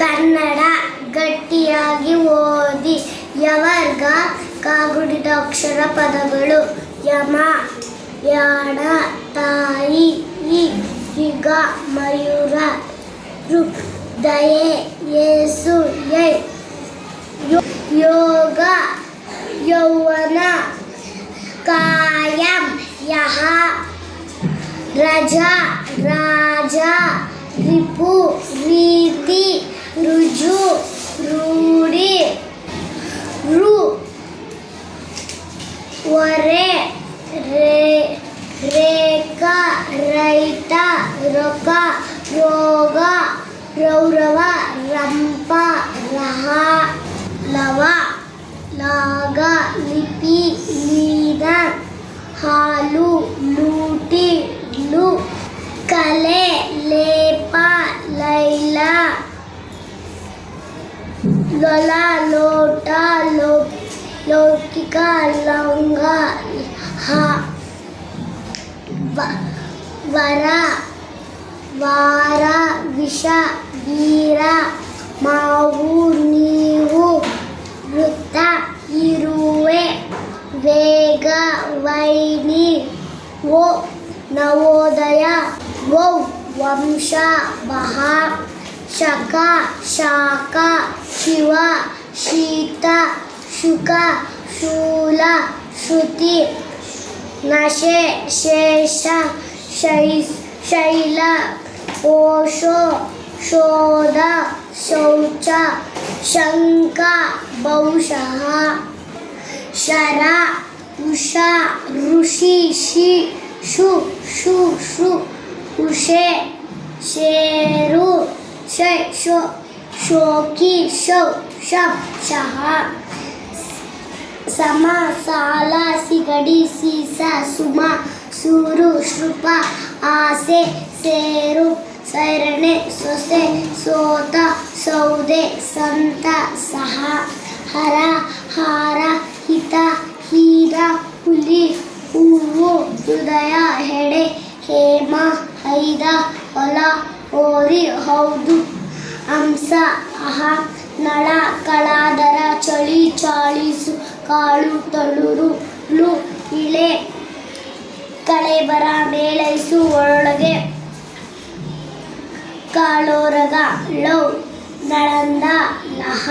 ಕನ್ನಡ ಗಟ್ಟಿಯಾಗಿ ಓದಿ. ಯವರ್ಗ ಕಾಗುಡಿದ ಅಕ್ಷರ ಪದಗಳು. ಯಮ, ಯಾಡ, ತಾಯಿ ಈಗ ಮಯೂರ ರು ದಯೆ ಯೇಸು ಯೋ- ಯೋಗ, ಯೌವನ, ಕಾಯಂ, ಯಹ, ರಜ, ರಾಜ, ರಿಪು, ರೀತಿ ఒరే రే రేఖ రైత రొక రోగ రౌరవ రంప రహ లవ లాగ లిపి లీన హాలు లూటిలు కలే లేప లైలా లొల లోట లౌకిక లవంగ వర వార విష వీర మావు నీవు వృత్త ఇరువే వేగ వైని ఓ నవోదయ ఓ వంశ బహ శక శాఖ శివ శీత शुका, शूला, श्रुति, नशे, शेष शै ओशो ओषो, शोध, शौच, शंका बहुश शरा, उषा, ऋषि, शि, शु शु शु, उषे, शेरु, शो शोकी, शौ, शः ಸಮ ಸಾಲ ಸಿಗಡಿ ಸೀಸ ಸುಮ ಸೂರು ಶೃಪ ಆಸೆ ಸೇರು ಸೈರಣೆ ಸೊಸೆ ಸೋತ ಸೌದೆ ಸಂತ ಸಹ ಹರ ಹಾರ ಹಿತ ಹೀರ ಹುಲಿ ಹೂವು ಹೃದಯ ಹೆಡೆ ಹೇಮ ಹೈದ ಹೊಲ ಓರಿ ಹೌದು ಹಂಸ ಅಹ ನಳ ಕಳಾದರ ಚಳಿ ಚಾಳಿಸು ಕಾಳು ತಳುರು ಇಳೆ ಕಳೆಬರ ಮೇಳೈಸು ಒಳಗೆ. ಕಾಳೋರಗ ಲವ್ ನಳಂದ ಲಹ